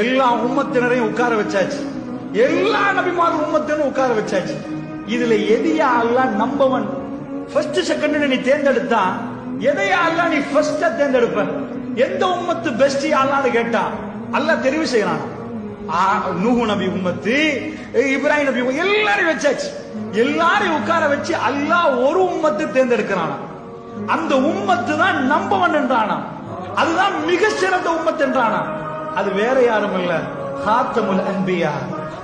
எல்லா உம்மத்தினரையும் உட்கார வச்சாச்சு. எல்லா நபிமாரும் உம்மத்தினரும் உட்கார வச்சாச்சு. இதுல எதையா அல்ல நம்பவன்? ஃபர்ஸ்ட் செகண்ட் நீ தேர்ந்தெடுத்தா எதையா அல்ல நீ ஃபர்ஸ்டா தேர்ந்தெடுப்ப? எந்த உம்மத்து பெஸ்ட் அல்லான்னு கேட்டா அல்ல தெரிவு செய்யறான் நூஹு நபி உம்மத்து இப்ராஹிம் நபி எல்லாரையும் வச்சாச்சு. எல்லாரையும் உட்கார வச்சு அல்லாஹ் ஒரு உம்மத்து தேர்ந்தெடுக்கிறானா அந்த உம்மத்து தான் நம்பவன் என்றானா அதுதான் மிக சிறந்த உம்மத் என்றானா அது வேற யாரும் இல்ல. ஹாத்தமுல் அன்பியா.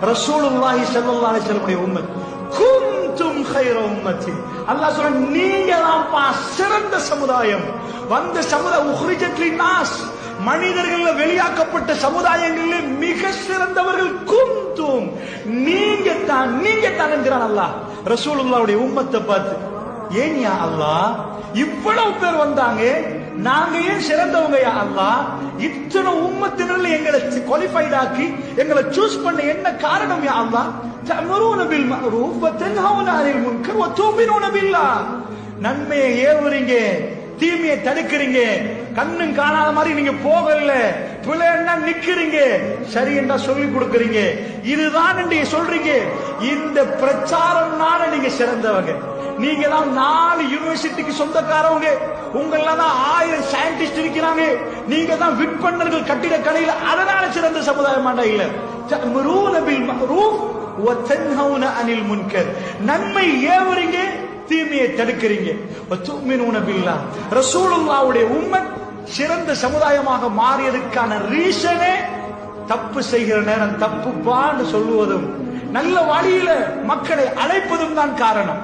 ரசூலுல்லாஹி ஸல்லல்லாஹு அலைஹி வஸல்லம் உம்மத். குந்தும் கைர உம்மத்தி. அல்லாஹ் சொல்ற நீங்க தான் சிறந்த சமுதாயம். வந்த சமுதாய உஹ்ரிஜத் லின்னாஸ். மனிதர்கள்ல வெளியாக்கப்பட்ட சமுதாயங்களில் மிக சிறந்தவர்கள் குந்தும் நீங்க தான் நீங்க தான் என்கிறான் அல்லாஹ். ரசூலுல்லாஹ்வுடைய உம்மத்தை பார்த்து ஏன் யா அல்லாஹ்? இவ்வளவு பேர் வந்தாங்க நாங்க ஏன் சிறந்தவங்க யா இத்தனை உம்மத்தினர்ல எங்களை குவாலிஃபைட் ஆக்கி எங்களை சூஸ் பண்ண என்ன காரணம் யா அல்லா? தஅமுருன பில் மஅரூஃப் வ தன்ஹவுன அனில் முன்கர் வ தூமினூன நன்மையை ஏவுறீங்க தீமையை தடுக்கிறீங்க கண்ணும் காணாத மாதிரி நீங்க போகல பிள்ளைன்னா நிக்கிறீங்க? சரி என்ன சொல்லி கொடுக்கறீங்க. இதுதான் நீங்க சொல்றீங்க. இந்த பிரச்சாரம்னால நீங்க சிறந்தவங்க. நீங்க எல்லாம் நாலு யூனிவர்சிட்டிக்கு சொந்தக்காரவங்க. உங்கள தான் ஆயிரம் சயின்டிஸ்ட் இருக்கிறாங்க. நீங்க தான் விற்பனர்கள் கட்டிட கடையில் அதனால சிறந்த சமுதாயம் இல்ல தஅமுரூன பில் மஅரூஃப் அனில் முன்கர். நன்மை ஏவுறீங்க தீமையை தடுக்கிறீங்க. வ துமினூன பில்லாஹ் ரசூலுல்லாஹ்வுடைய சிறந்த சமுதாயமாக மாறியதுக்கான ரீசனே தப்பு செய்கிற நேரம் தப்புப்பான்னு சொல்லுவதும் நல்ல வழியில மக்களை அழைப்பதும் தான் காரணம்.